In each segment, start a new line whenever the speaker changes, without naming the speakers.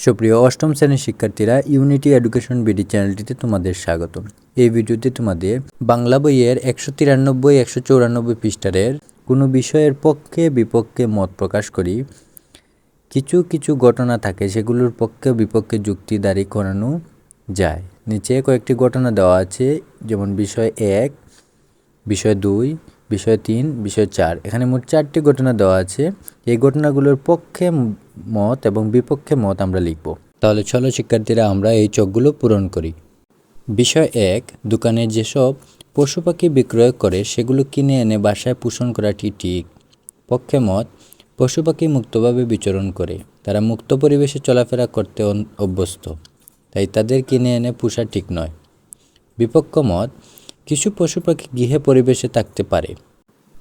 সুপ্রিয় অষ্টম শ্রেণির শিক্ষার্থীরা ইউনিটি এডুকেশন বিডি চ্যানেলটিতে তোমাদের স্বাগত এই ভিডিওতে তোমাদের বাংলা বইয়ের একশো তিরানব্বই, একশো চৌরানব্বই পৃষ্ঠারের কোনো বিষয়ের পক্ষে, বিপক্ষে মত প্রকাশ করি। কিছু কিছু ঘটনা থাকে সেগুলোর পক্ষে বিপক্ষে যুক্তি দাঁড়ি করানো যায়। নিচে কয়েকটি ঘটনা দেওয়া আছে, যেমন বিষয় এক, বিষয় দুই, বিষয় তিন, বিষয় চার। এখানে মোট চারটি ঘটনা দেওয়া আছে। এই ঘটনাগুলোর পক্ষে মত এবং বিপক্ষে মত আমরা লিখব। তাহলে চলো শিক্ষার্থীরা, আমরা এই চোখগুলো পূরণ করি। বিষয় এক, দোকানে যেসব পশু পাখি বিক্রয় করে, সেগুলো কিনে এনে বাসায় পোষণ করাটি ঠিক। পক্ষে মত, পশু পাখি মুক্তভাবে বিচরণ করে। তারা মুক্ত পরিবেশে চলাফেরা করতে অভ্যস্ত। তাই তাদের কিনে এনে পোষা ঠিক নয়। বিপক্ষ মত, কিছু পশু পাখি গৃহে পরিবেশে থাকতে পারে।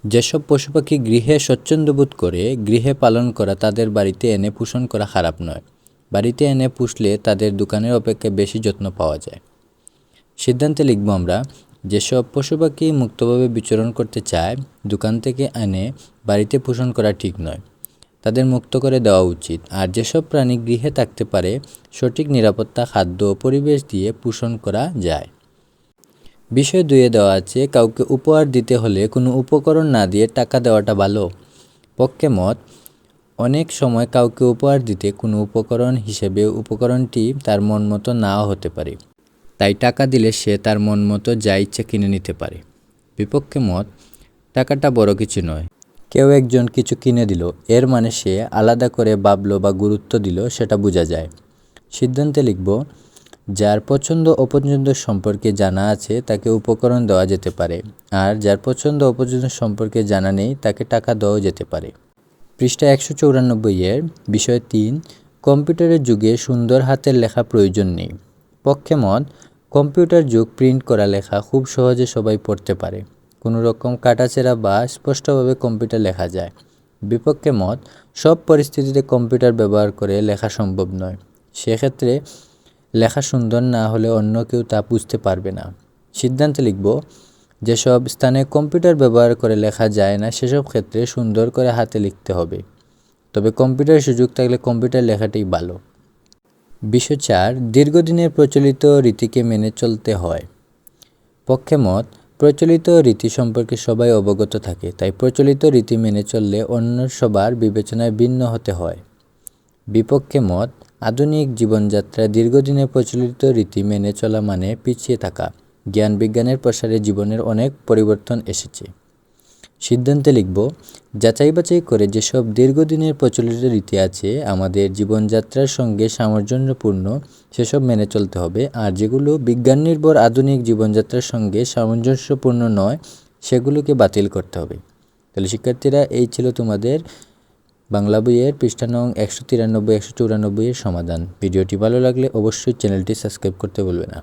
যেসব পশু পাখি গৃহে স্বচ্ছন্দবোধ করে, গৃহে পালন করা তাদের বাড়িতে এনে পোষণ করা খারাপ নয়। বাড়িতে এনে পুষলে তাদের দোকানের অপেক্ষা বেশি যত্ন পাওয়া যায়। সিদ্ধান্তে লিখব আমরা, যেসব পশু পাখি মুক্তভাবে বিচরণ করতে চায়, দোকান থেকে এনে বাড়িতে পোষণ করা ঠিক নয়। তাদের মুক্ত করে দেওয়া উচিত। আর যেসব প্রাণী গৃহে থাকতে পারে, সঠিক নিরাপত্তা, খাদ্য ও পরিবেশ দিয়ে পোষণ করা যায়। বিষয় দুয়ে দেওয়া আছে, কাউকে উপহার দিতে হলে কোনো উপকরণ না দিয়ে টাকা দেওয়াটা ভালো। পক্ষে মত, অনেক সময় কাউকে উপহার দিতে কোনো উপকরণ হিসেবে উপকরণটি তার মন মতো নাও হতে পারে। তাই টাকা দিলে সে তার মন মতো যা ইচ্ছে কিনে নিতে পারে। বিপক্ষে মত, টাকাটা বড় কিছু নয়। কেউ একজন কিছু কিনে দিল, এর মানে সে আলাদা করে ভাবলো বা গুরুত্ব দিল, সেটা বোঝা যায়। সিদ্ধান্তে লিখব যার পছন্দ অপছন্দ সম্পর্কে জানা আছে, তাকে উপকরণ দেওয়া যেতে পারে। আর যার পছন্দ অপছন্দ সম্পর্কে জানা নেই, তাকে টাকা দেওয়াও যেতে পারে। পৃষ্ঠা একশো চৌরানব্বই এর বিষয় তিন, কম্পিউটারের যুগে সুন্দর হাতের লেখা প্রয়োজন নেই। পক্ষে মত, কম্পিউটার যুগ প্রিন্ট করা লেখা খুব সহজে সবাই পড়তে পারে। কোনো রকম কাটাচেরা বা স্পষ্টভাবে কম্পিউটার লেখা যায়। বিপক্ষে মত, সব পরিস্থিতিতে কম্পিউটার ব্যবহার করে লেখা সম্ভব নয়। সেক্ষেত্রে লেখা সুন্দর না হলে অন্য কেউ তা বুঝতে পারবে না। সিদ্ধান্তে লিখব, যেসব স্থানে কম্পিউটার ব্যবহার করে লেখা যায় না, সেসব ক্ষেত্রে সুন্দর করে হাতে লিখতে হবে। তবে কম্পিউটার সুযোগ থাকলে কম্পিউটার লেখাটাই ভালো। বিষয় চার, দীর্ঘদিনের প্রচলিত রীতিকে মেনে চলতে হয়। পক্ষে মত, প্রচলিত রীতি সম্পর্কে সবাই অবগত থাকে, তাই প্রচলিত রীতি মেনে চললে অন্য সবার বিবেচনায় ভিন্ন হতে হয়। বিপক্ষে মত আধুনিক জীবনযাত্রায় দীর্ঘদিনের প্রচলিত রীতি মেনে চলা মানে পিছিয়ে থাকা। জ্ঞান বিজ্ঞানের প্রসারে জীবনের অনেক পরিবর্তন এসেছে। সিদ্ধান্তে লিখব, যাচাই বাছাই করে যেসব দীর্ঘদিনের প্রচলিত রীতি আছে, আমাদের জীবনযাত্রার সঙ্গে সামঞ্জস্যপূর্ণ, সেসব মেনে চলতে হবে। আর যেগুলো বিজ্ঞান নির্ভর আধুনিক জীবনযাত্রার সঙ্গে সামঞ্জস্যপূর্ণ নয়, সেগুলোকে বাতিল করতে হবে। তাহলে শিক্ষার্থীরা, এই ছিল তোমাদের বাংলা বইয়ের পৃষ্ঠা নং একশো তিরানব্বই, একশো চুরানব্বইয়ের সমাধান। ভিডিওটি ভালো লাগলে অবশ্যই চ্যানেলটি সাবস্ক্রাইব করতে ভুলবে না।